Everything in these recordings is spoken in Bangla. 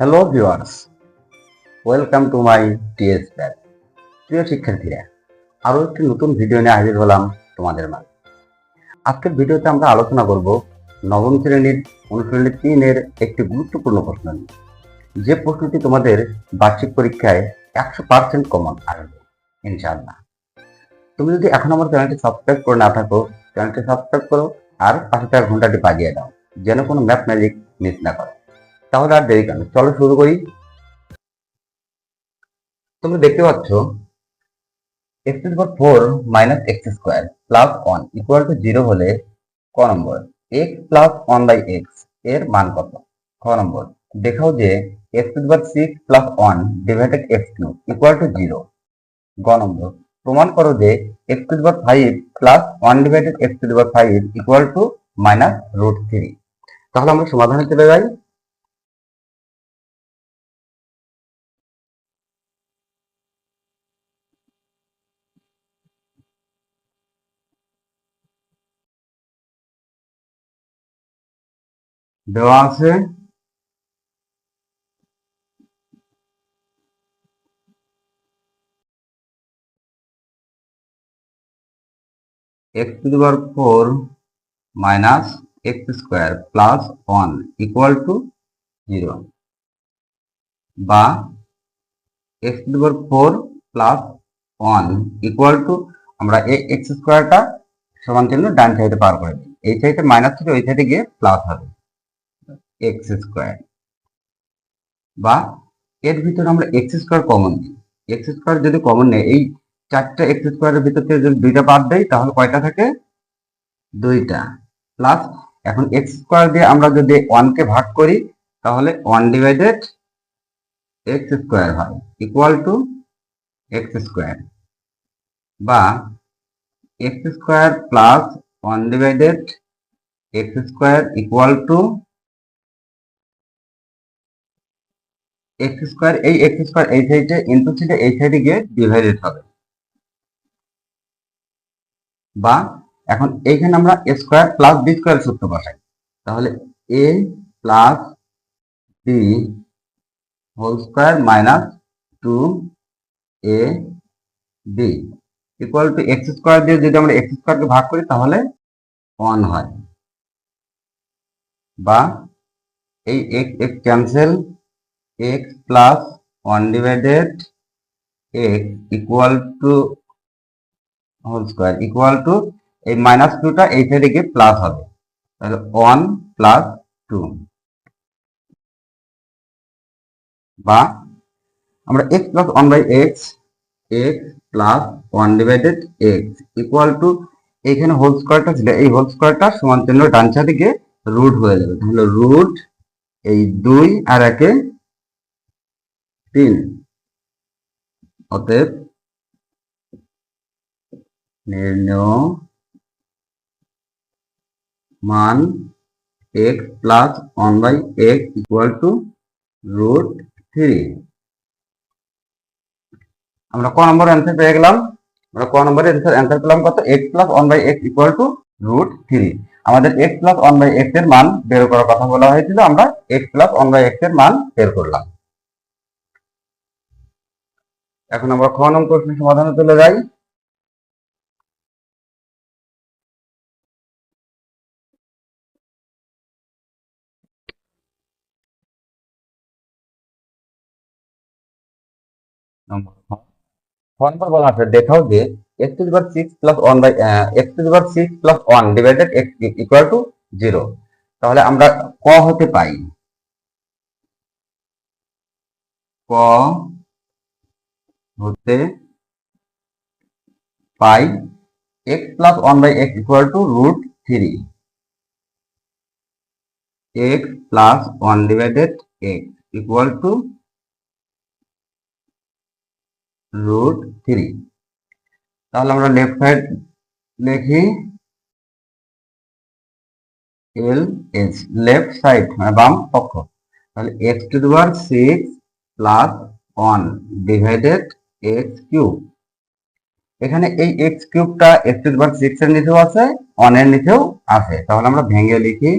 Hello viewers welcome to my TS bag প্রিয় শিক্ষার্থীরা, আরও একটি নতুন ভিডিও নিয়ে হাজির হলাম তোমাদের মাঝে। আজকের ভিডিওতে আমরা আলোচনা করব নবম শ্রেণির অনুশীলনী তিনের একটি গুরুত্বপূর্ণ প্রশ্ন নিয়ে। যে প্রশ্নটি তোমাদের বার্ষিক পরীক্ষায় একশো পার্সেন্ট কমন আসবে, ইনশাআল্লাহ। তুমি যদি এখন আমার চ্যানেলটি সাবস্ক্রাইব করে না থাকো, চ্যানেলটি সাবস্ক্রাইব করো আর পাশে থাকা ঘন্টাটি বাজিয়ে দাও, যেন কোনো ম্যাথ ম্যাজিক মিস না করো। তাহলে আর দেরি কেন? চলো শুরু করি। তোমরা দেখতে পাচ্ছ x to four minus x square plus one equal to zero হলে ক নম্বর? এক্স প্লাস ওয়ান বাই এক্সের মান কত? খ নম্বর, দেখাও যে x to six plus one divided x cube equal to zero গ নম্বর, প্রমাণ করো যে x to five plus one divided x to five equal to minus root three তাহলে আমরা সমাধানে চলে যাই। দেওয়া আছে। X to the power four minus x square plus one equal to zero বা x to the power four plus one equal to আমরা এক্স স্কোয়ারটা সমান চিহ্ন ডান সাইডে পার করে দিই। এই সাইডে মাইনাস থেকে ওই সাইডে গিয়ে প্লাস হবে। এক্স স্কোয়ার বা এর ভিতরে আমরা এক্স স্কোয়ার কমন দিই। এক্স স্কোয়ার যদি কমন নেই, এই চারটা এক্স স্কোয়ারের ভিতর থেকে যদি দুইটা বাদ দেই, তাহলে কয়টা থাকে? দুইটা। প্লাস এখন এক্স স্কোয়ার দিয়ে আমরা যদি ওয়ানকে ভাগ করি, তাহলে ওয়ান ডিভাইডেড এক্স স্কোয়ার হয়। ইকুয়াল টু এক্স স্কোয়ার বা x square plus one divided x square equal to x square এই এক্স স্কোয়ার এই সাইডে ইনটু সাইডে এই সাইডে গিয়ে ডিভাইডেড হবে। বা এখন এইখানে আমরা a square plus b square সূত্র বসাই। তাহলে a plus b whole square minus two a b equal to x square দিয়ে যদি আমরা এক্স স্কোয়ারকে ভাগ করি তাহলে ওয়ান হয়। বা এই x x cancel x plus one divided x equal to whole square equal to এই মাইনাস টুটা এই সাইডে গিয়ে প্লাস হবে। তাহলে ওয়ান প্লাস টু বা আমরা x plus one by x x plus one divided x equal to এখানে হোল স্কোয়ারটা ছিল, এই হোল স্কোয়ারটা সমান চিহ্ন ডান সাইডে গিয়ে রুট হয়ে যাবে। তাহলে রুট এই দুই আর একে তিন। অতএব নির্ণয় মান x plus one by x equal to root three আমরা ক নম্বর অ্যান্সার পেয়ে গেলাম? আমরা ক নম্বরের অ্যান্সার পেলাম কত? X plus one by x equal to root three আমাদের এক্স প্লাস ওয়ান বাই এক্সের মান বের করার কথা বলা হয়েছিল, আমরা এক্স প্লাস ওয়ান বাই এক্সের মান বের করলাম। এখন আমরা খ প্রশ্নের সমাধানে চলে যাই। যে six plus one by six plus one to zero তাহলে আমরা ক হতে পাই। ক হতে পাই x plus one by x equal to root three x plus one divided x equal to root three তাহলে আমরা লেফট সাইড লিখি এল এস লেফট সাইড মানে বাম পক্ষ তাহলে x to the six plus one divided x cube এখানে এই x কিউবটা x to the power six এর নিচেও আছে ওয়ানের নিচেও আছে। তাহলে আমরা ভেঙে লিখি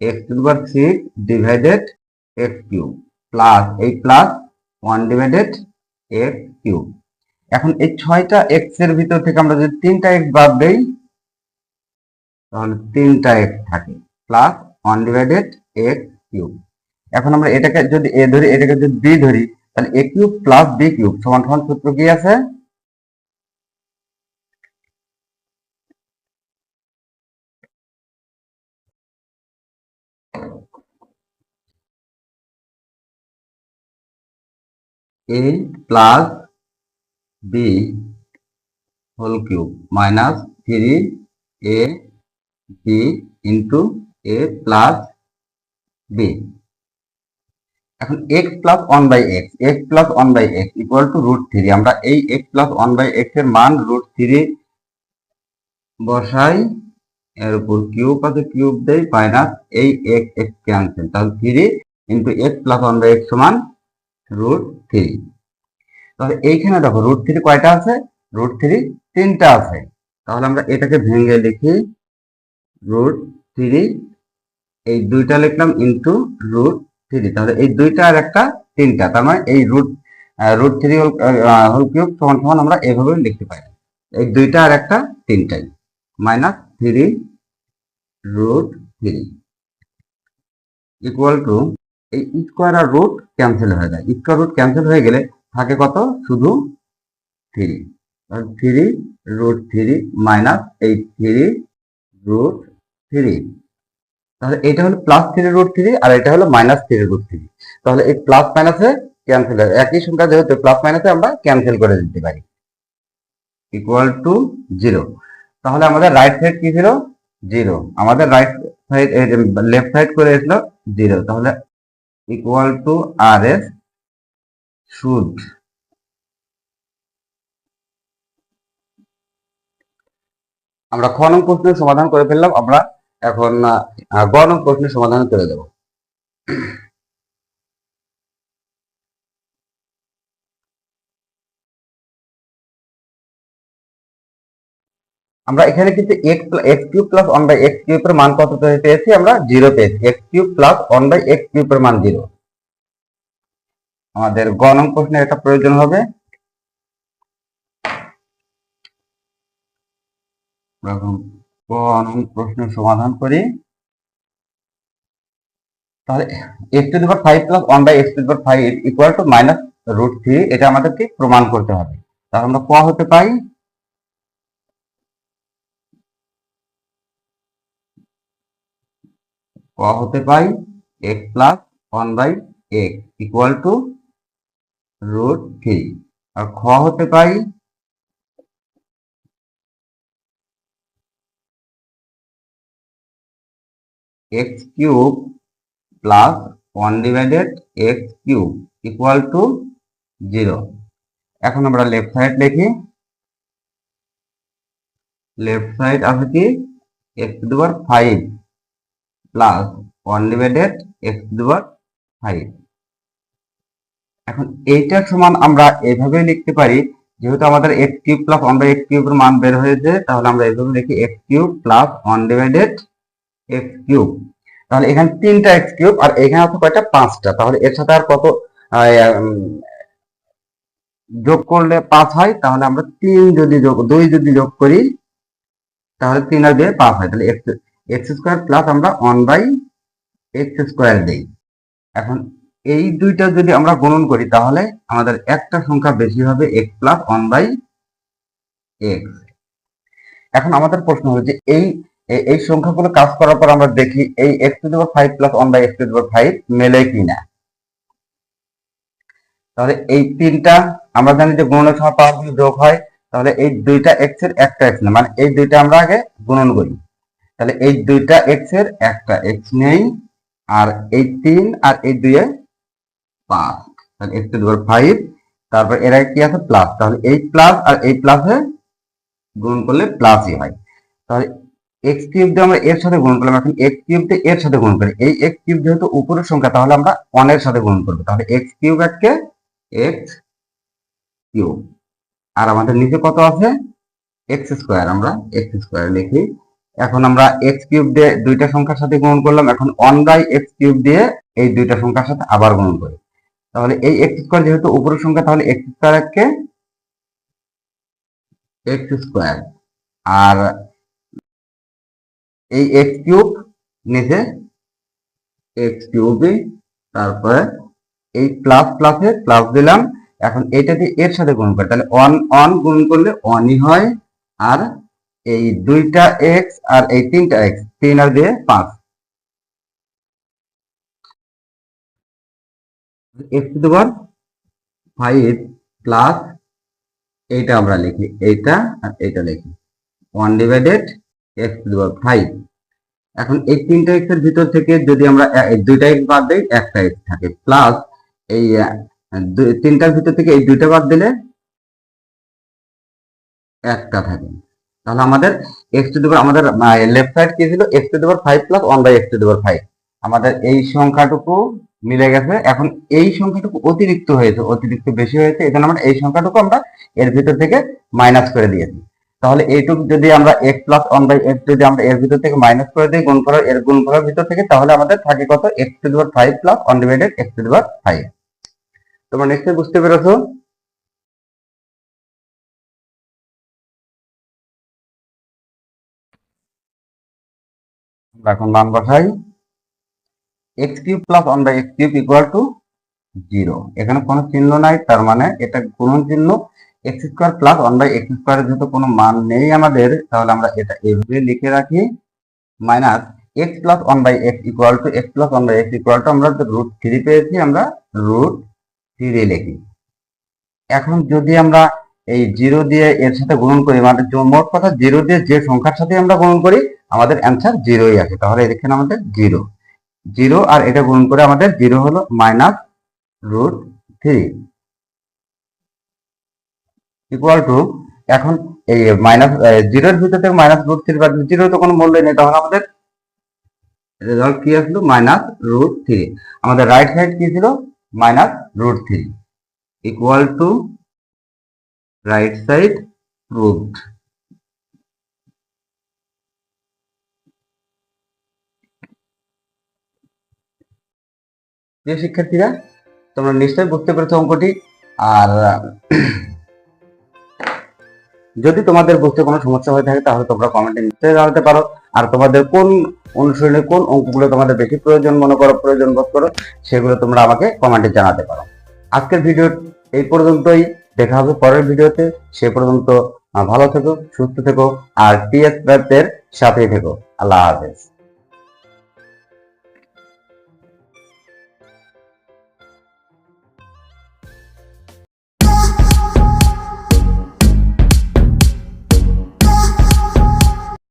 x to the power six divided x cube plus এই plus one divided x cube এখন এই ছয়টা এক্সের ভিতর থেকে আমরা যদি তিনটা এক্স বাদ দেই, তাহলে তিনটা এক্স থাকে plus one divided x cube এখন আমরা এটাকে যদি এ ধরি, এটাকে যদি বি ধরি তাহলে a cube plus b cube সমান সমান সূত্র কি আছে? A plus b whole cube minus three a b into a plus b এখন x plus one by x x plus one by x equal to root three আমরা এই এক্স প্লাস ওয়ান বাই এক্সের মান রুট থ্রি বসাই, এর উপর কিউব আছে কিউব দেই? মাইনাস এই এক্স এক্স ক্যান্সেল তাহলে three into x plus one by x সমান রুট থ্রি তাহলে এইখানে দেখো রুট থ্রি কয়টা আছে? রুট থ্রি তিনটা আছে। তাহলে আমরা এটাকে ভেঙে লিখি রুট থ্রি এই দুইটা লিখলাম ইন্টু রুট থ্রি তাহলে এই দুইটা আর একটা তিনটা, তার মানে এই root root three whole cube সমান সমান আমরা এভাবে লিখতে পারি। এই দুইটা আর একটা তিনটাই। Minus three root three equal to এই স্কোয়ার আর রুট ক্যান্সেল হয়ে যায়। স্কোয়ার রুট ক্যান্সেল হয়ে গেলে থাকে কত? শুধু three three root three minus এই থ্রি রুট থ্রি তাহলে এটা হলো প্লাস থ্রি রুট থ্রি আর এটা হলো মাইনাস থ্রি রুট থ্রি তাহলে এই প্লাস মাইনাসে ক্যান্সেল হয় একই সংখ্যা যেহেতু প্লাস মাইনাসে আমরা ক্যান্সেল করে দিতে পারি। ইকুয়াল টু জিরো তাহলে আমাদের রাইট সাইড কি ছিল? জিরো আমাদের রাইট সাইড লেফট সাইড করে এসলো জিরো তাহলে ইকুয়াল টু আর এস শুড আমরা খ নং প্রশ্নের সমাধান করে ফেললাম। আমরা এখন আহ, গ নং প্রশ্নের সমাধান করে দেব। আমরা এখানে কিন্তু কিউব মান কত পেয়েছি আমরা? জিরো পেয়েছি। X cube plus one by x কিউবের মান জিরো আমাদের গ নং প্রশ্নে এটা প্রয়োজন হবে। আমরা এখন গ নং প্রশ্নের সমাধান করি। তাহলে x to the power five plus one by x to the power five equal to minus root three এটা আমাদেরকে প্রমাণ করতে হবে। তাহলে আমরা ক হতে পাই ক হতে পাই x plus one by x equal to root three আর খ হতে পাই x cube plus one divided x cube equal to zero এখন আমরা লেফট সাইড লিখি লেফট সাইড আছে কি? X to power five plus one divided x to power five এখন এইটার সমান আমরা এভাবে লিখতে পারি। যেহেতু আমাদের x cube plus one by x কিউবের মান বের হয়েছে, তাহলে আমরা এইভাবে লিখি x cube plus one divided x cube তাহলে এখানে তিনটা এক্স কিউব আর এখানে আছে কয়টা? পাঁচটা। তাহলে এর সাথে আর কত যোগ করলে পাঁচ হয়, তাহলে আমরা তিন যদি যোগ, দুই যদি যোগ করি, তাহলে তিন আর দুই পাঁচ হয়। তাহলে এক্স এক্স স্কোয়ার প্লাস আমরা ওয়ান বাই এক্স স্কোয়ার দেই। এখন এই দুইটা যদি আমরা গুণন করি, তাহলে আমাদের একটা সংখ্যা বেশি হবে x plus one by x এখন আমাদের প্রশ্ন হলো যে এই এই সংখ্যাগুলো কাজ করার পর আমরা দেখি এই এক্স টু দেওয়ার five plus one by x to দেওয়ার ফাইভ মেলে কিনা। তাহলে এই তিনটা, আমরা জানি যে গুণনের সময় পাওয়ারগুলো যোগ হয়, তাহলে এই দুইটা এক্সের একটা এক্স না মানে এই দুইটা আমরা আগে গুণন করি। তাহলে এই দুইটা এক্সের একটা এক্স নেই, আর এই তিন আর এই দুইয়ে পাঁচ। এক্স টু দেওয়ার ফাইভ তারপর এর কি আছে? প্লাস তাহলে এই প্লাস আর এই প্লাসে গুণ করলে প্লাসই হয়। তাহলে এক্স কিউব দিয়ে আমরা এর সাথে গুণ করলাম। এখন এক্স কিউব দিয়ে এর সাথে গুণ করি। এই এক্স কিউব যেহেতু উপরের সংখ্যা, তাহলে আমরা ওয়ানের সাথে গুণ করব। তাহলে এক্স কিউব একে এক্স কিউব আর আমাদের নিচে কত আছে? এক্স স্কোয়ার আমরা এক্স স্কোয়ার লিখি। এখন আমরা এক্স কিউব দিয়ে দুইটা সংখ্যার সাথে গুণ করলাম। এখন ওয়ান বাই এক্স কিউব দিয়ে এই দুইটা সংখ্যার সাথে আবার গুণ করি। তাহলে এই এক্স স্কোয়ার যেহেতু উপরের সংখ্যা, তাহলে এক্স স্কোয়ার একে এক্স স্কোয়ার আর এই এক্স কিউব নিচে এক্স কিউবই তারপরে এই প্লাস প্লাসে প্লাস দিলাম। এখন এটা দিয়ে এর সাথে গুণ করে। তাহলে অন অন গুণ করলে অনই হয়, আর এই দুইটা এক্স আর এই তিনটা এক্স তিন আর দিয়ে পাঁচ। এক্স টু ফাইভ প্লাস এইটা আমরা লিখি, এইটা আর এইটা লিখি। ওয়ান ডিভাইডেড এক্স টু দেওয়ার ফাইভ এখন এই তিনটা এক্স ভিতর থেকে যদি আমরা দুইটা এক্স বাদ দিই, একটা এক্স থাকে। প্লাস এই তিনটার ভিতর থেকে এই দুইটা বাদ দিলে একটা থাকে। তাহলে আমাদের এক্স টু আমাদের লেফট সাইড কি ছিল? X to five plus one by x to five আমাদের এই সংখ্যাটুকু মিলে গেছে। এখন এই সংখ্যাটুকু অতিরিক্ত হয়েছে, অতিরিক্ত বেশি হয়েছে এখানে আমরা এই সংখ্যাটুকু আমরা এর ভিতর থেকে মাইনাস করে দিয়েছি। তাহলে এইটুকু যদি আমরা x plus one by x যদি আমরা এর ভিতর থেকে মাইনাস করে দিই, গুণ করার এর গুণ করার ভিতর থেকে, তাহলে আমাদের থাকে কত? এক্স টু দেওয়ার five plus one divided x to দেওয়ার ফাইভ তোমরা নিশ্চয়ই বুঝতে পেরেছ? এখন মান বসাই x cube plus one by x cube equal to zero এখানে কোনো চিহ্ন নাই, তার মানে এটা গুণন চিহ্ন। X square plus one by x স্কোয়ারের যেহেতু কোনো মান নেই আমাদের, তাহলে আমরা এটা এভাবে লিখে রাখি। Minus x plus one by x equal to x plus one by x equal to আমরা রুট থ্রি পেয়েছি, আমরা রুট থ্রি লিখি। এখন যদি আমরা এই জিরো দিয়ে এর সাথে গুণন করি মানে মোট কথা জিরো দিয়ে যে সংখ্যার সাথে আমরা গুণন করি, আমাদের অ্যান্সার জিরোই আছে তাহলে এখানে আমাদের জিরো জিরো আর এটা গুণন করে আমাদের জিরো হলো minus root three equal to এখন এই মাইনাস জিরোর ভিতর থেকে মাইনাস রুট থ্রি বাদ জিরো তো কোনো মূল্য নেই। তখন আমাদের রেজাল্ট কি আসলো? মাইনাস রুট থ্রি আমাদের রাইট সাইড কি ছিল? Minus root three equal to right side root প্রিয় শিক্ষার্থীরা, তোমরা নিশ্চয়ই বুঝতে পেরেছ অঙ্কটি। আর যদি তোমাদের বুঝতে কোনো সমস্যা হয়ে থাকে, তাহলে তোমরা কমেন্টে নিশ্চয়ই জানাতে পারো। আর তোমাদের কোন অনুশীলনে কোন অঙ্কগুলো তোমাদের বেশি প্রয়োজন মনে করো, প্রয়োজন বোধ করো, সেগুলো তোমরা আমাকে কমেন্টে জানাতে পারো। আজকের ভিডিও এই পর্যন্তই। দেখা হবে পরের ভিডিওতে সে পর্যন্ত ভালো থেকো, সুস্থ থেকো, আর টিএস ব্যাপের সাথেই থেকো। আল্লাহ হাফেজ।